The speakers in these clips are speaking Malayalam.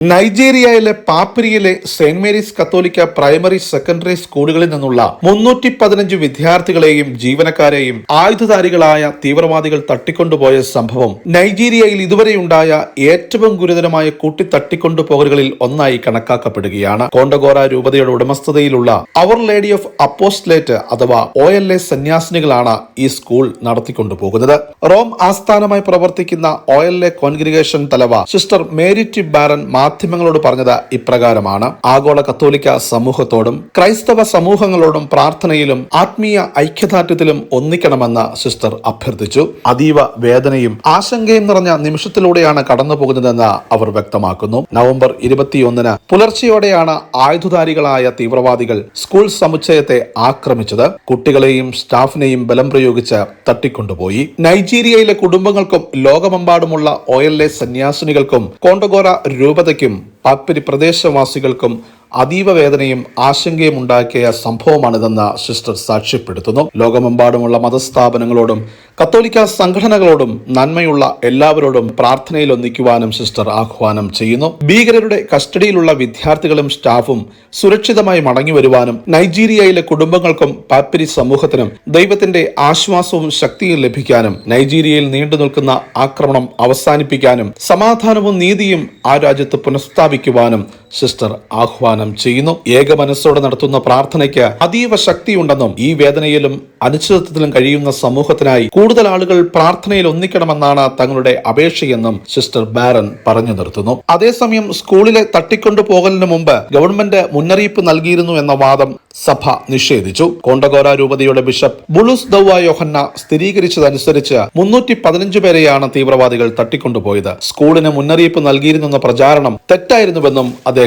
നൈജീരിയയിലെ പാപ്പിരിയിലെ സെന്റ് മേരീസ് കത്തോലിക്ക പ്രൈമറി സെക്കൻഡറി സ്കൂളുകളിൽ നിന്നുള്ള മുന്നൂറ്റി പതിനഞ്ച് വിദ്യാർത്ഥികളെയും ജീവനക്കാരെയും ആയുധധാരികളായ തീവ്രവാദികൾ തട്ടിക്കൊണ്ടുപോയ സംഭവം നൈജീരിയയിൽ ഇതുവരെയുണ്ടായ ഏറ്റവും ഗുരുതരമായ കൂട്ടി തട്ടിക്കൊണ്ടുപോകലുകളിൽ ഒന്നായി കണക്കാക്കപ്പെടുകയാണ്. കോണ്ടഗോറ രൂപതയുടെ ഉടമസ്ഥതയിലുള്ള അവർ ലേഡി ഓഫ് അപ്പോസ്റ്റ്ലേറ്റ് അഥവാ ഒ എൽ എ സന്യാസിനികളാണ് ഈ സ്കൂൾ നടത്തിക്കൊണ്ടുപോകുന്നത്. റോം ആസ്ഥാനമായി പ്രവർത്തിക്കുന്ന ഒ എൽ എ കോൺഗ്രിഗേഷൻ തലവ സിസ്റ്റർ മേരിറ്റ് ബാരൻ മാധ്യമങ്ങളോട് പറഞ്ഞത് ഇപ്രകാരമാണ്. ആഗോള കത്തോലിക്ക സമൂഹത്തോടും ക്രൈസ്തവ സമൂഹങ്ങളോടും പ്രാർത്ഥനയിലും ആത്മീയ ഐക്യദാർഢ്യത്തിലും ഒന്നിക്കണമെന്ന് സിസ്റ്റർ അഭ്യർത്ഥിച്ചു. അതീവ വേദനയും ആശങ്കയും നിറഞ്ഞ നിമിഷത്തിലൂടെയാണ് കടന്നു പോകുന്നതെന്ന് അവർ വ്യക്തമാക്കുന്നു. നവംബർ ഇരുപത്തിയൊന്നിന് പുലർച്ചെയോടെയാണ് ആയുധധാരികളായ തീവ്രവാദികൾ സ്കൂൾ സമുച്ചയത്തെ ആക്രമിച്ചത്. കുട്ടികളെയും സ്റ്റാഫിനെയും ബലം പ്രയോഗിച്ച് തട്ടിക്കൊണ്ടുപോയി. നൈജീരിയയിലെ കുടുംബങ്ങൾക്കും ലോകമെമ്പാടുമുള്ള ഒ എൽ എ സന്യാസിനികൾക്കും കോണ്ടഗോറ രൂപതയ്ക്കും പാപ്പിരി പ്രദേശവാസികൾക്കും അതീവ വേദനയും ആശങ്കയും ഉണ്ടാക്കിയ സംഭവമാണിതെന്ന് സിസ്റ്റർ സാക്ഷ്യപ്പെടുത്തുന്നു. ലോകമെമ്പാടുമുള്ള മതസ്ഥാപനങ്ങളോടും കത്തോലിക്ക സംഘടനകളോടും നന്മയുള്ള എല്ലാവരോടും പ്രാർത്ഥനയിൽ ഒന്നിക്കുവാനും സിസ്റ്റർ ആഹ്വാനം ചെയ്യുന്നു. ഭീകരരുടെ കസ്റ്റഡിയിലുള്ള വിദ്യാർത്ഥികളും സ്റ്റാഫും സുരക്ഷിതമായി മടങ്ങി വരുവാനും നൈജീരിയയിലെ കുടുംബങ്ങൾക്കും പാപ്പിരി സമൂഹത്തിനും ദൈവത്തിന്റെ ആശ്വാസവും ശക്തിയും ലഭിക്കാനും നൈജീരിയയിൽ നീണ്ടു നിൽക്കുന്ന ആക്രമണം അവസാനിപ്പിക്കാനും സമാധാനവും നീതിയും ആ രാജ്യത്ത് പുനഃസ്ഥാപിക്കുവാനും സിസ്റ്റർ ആഹ്വാനം ചെയ്യുന്നു. ഏക മനസ്സോടെ നടത്തുന്ന പ്രാർത്ഥനയ്ക്ക് അതീവ ശക്തിയുണ്ടെന്നും ഈ വേദനയിലും അനിശ്ചിതത്വത്തിലും കഴിയുന്ന സമൂഹത്തിനായി കൂടുതൽ ആളുകൾ പ്രാർത്ഥനയിൽ ഒന്നിക്കണമെന്നാണ് തങ്ങളുടെ അപേക്ഷയെന്നും സിസ്റ്റർ ബാരൻ പറഞ്ഞു നിർത്തുന്നു. അതേസമയം സ്കൂളിലെ തട്ടിക്കൊണ്ടു പോകലിന് മുമ്പ് ഗവൺമെന്റ് മുന്നറിയിപ്പ് നൽകിയിരുന്നു എന്ന വാദം സഭ നിഷേധിച്ചു. കോണ്ടഗോര രൂപതയുടെ ബിഷപ്പ് ബുളുസ് ദൗവ യോഹന്ന സ്ഥിരീകരിച്ചതനുസരിച്ച് മുന്നൂറ്റി പതിനഞ്ച് പേരെയാണ് തീവ്രവാദികൾ തട്ടിക്കൊണ്ടുപോയത്. സ്കൂളിന് മുന്നറിയിപ്പ് നൽകിയിരുന്നെന്ന പ്രചാരണം തെറ്റായിരുന്നുവെന്നും അദ്ദേഹം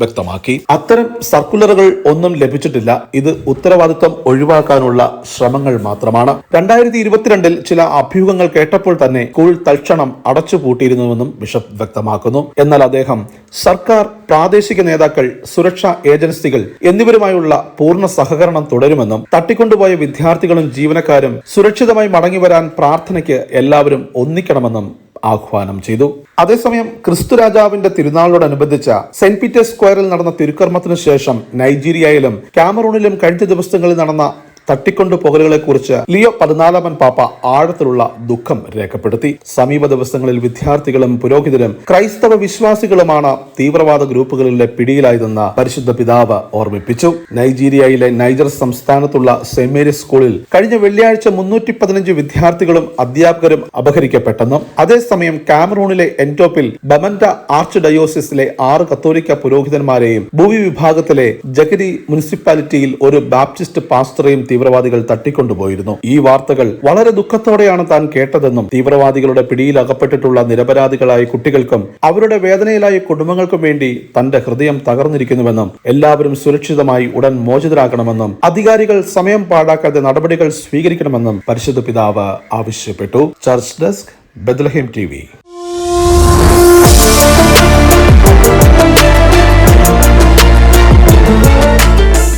വ്യക്തമാക്കി. അത്തരം സർക്കുലറുകൾ ഒന്നും ലഭിച്ചിട്ടില്ല. ഇത് ഉത്തരവാദിത്വം ഒഴിവാക്കാനുള്ള ശ്രമങ്ങൾ മാത്രമാണ്. രണ്ടായിരത്തി ഇരുപത്തിരണ്ടിൽ ചില അഭ്യൂഹങ്ങൾ കേട്ടപ്പോൾ തന്നെ സ്കൂൾ തൽക്ഷണം അടച്ചുപൂട്ടിയിരുന്നുവെന്നും ബിഷപ്പ് വ്യക്തമാക്കുന്നു. എന്നാൽ അദ്ദേഹം സർക്കാർ പ്രാദേശിക നേതാക്കൾ സുരക്ഷാ ഏജൻസികൾ എന്നിവരുമായുള്ള പൂർണ സഹകരണം തുടരുമെന്നും തട്ടിക്കൊണ്ടുപോയ വിദ്യാർത്ഥികളും ജീവനക്കാരും സുരക്ഷിതമായി മടങ്ങിവരാൻ പ്രാർത്ഥനയ്ക്ക് എല്ലാവരും ഒന്നിക്കണമെന്നും ആഹ്വാനം ചെയ്തു. അതേസമയം ക്രിസ്തു രാജാവിന്റെ തിരുനാളിനോടനുബന്ധിച്ച സെന്റ് പീറ്റേഴ്സ് സ്ക്വയറിൽ നടന്ന തിരുക്കർമ്മത്തിനു ശേഷം നൈജീരിയയിലും കാമറൂണിലും കഴിഞ്ഞ ദിവസങ്ങളിൽ നടന്ന തട്ടിക്കൊണ്ടു പോകലുകളെ കുറിച്ച് ലിയോ പതിനാലാമൻ പാപ്പ ആഴത്തിലുള്ള ദുഃഖം രേഖപ്പെടുത്തി. സമീപ ദിവസങ്ങളിൽ വിദ്യാർത്ഥികളും പുരോഹിതരും ക്രൈസ്തവ വിശ്വാസികളുമാണ് തീവ്രവാദ ഗ്രൂപ്പുകളിലെ പിടിയിലായതെന്ന് പരിശുദ്ധ പിതാവ് ഓർമ്മിപ്പിച്ചു. നൈജീരിയയിലെ നൈജർ സംസ്ഥാനത്തുള്ള സെന്റ് മേരീസ് സ്കൂളിൽ കഴിഞ്ഞ വെള്ളിയാഴ്ച മുന്നൂറ്റി പതിനഞ്ച് വിദ്യാർത്ഥികളും അധ്യാപകരും അപഹരിക്കപ്പെട്ടെന്നും അതേസമയം കാമറൂണിലെ എൻടോപ്പിൽ ബമൻഡ ആർച്ച് ഡയോസിസിലെ ആറ് കത്തോലിക്ക പുരോഹിതന്മാരെയും ഭൂവി വിഭാഗത്തിലെ ജഗരി മുനിസിപ്പാലിറ്റിയിൽ ഒരു ബാപ്റ്റിസ്റ്റ് പാസ്റ്ററെയും തീവ്രവാദികൾ തട്ടിക്കൊണ്ടുപോയിരുന്നു. ഈ വാർത്തകൾ വളരെ ദുഃഖത്തോടെയാണ് താൻ കേട്ടതെന്നും തീവ്രവാദികളുടെ പിടിയിൽ അകപ്പെട്ടിട്ടുള്ള നിരപരാധികളായ കുട്ടികൾക്കും അവരുടെ വേദനയിലായ കുടുംബങ്ങൾക്കും വേണ്ടി തന്റെ ഹൃദയം തകർന്നിരിക്കുന്നുവെന്നും എല്ലാവരും സുരക്ഷിതമായി ഉടൻ മോചിതരാകണമെന്നും അധികാരികൾ സമയം പാഴാക്കാതെ നടപടികൾ സ്വീകരിക്കണമെന്നും പരിശുദ്ധ പിതാവ് ആവശ്യപ്പെട്ടു. Church desk ബദലഹിം T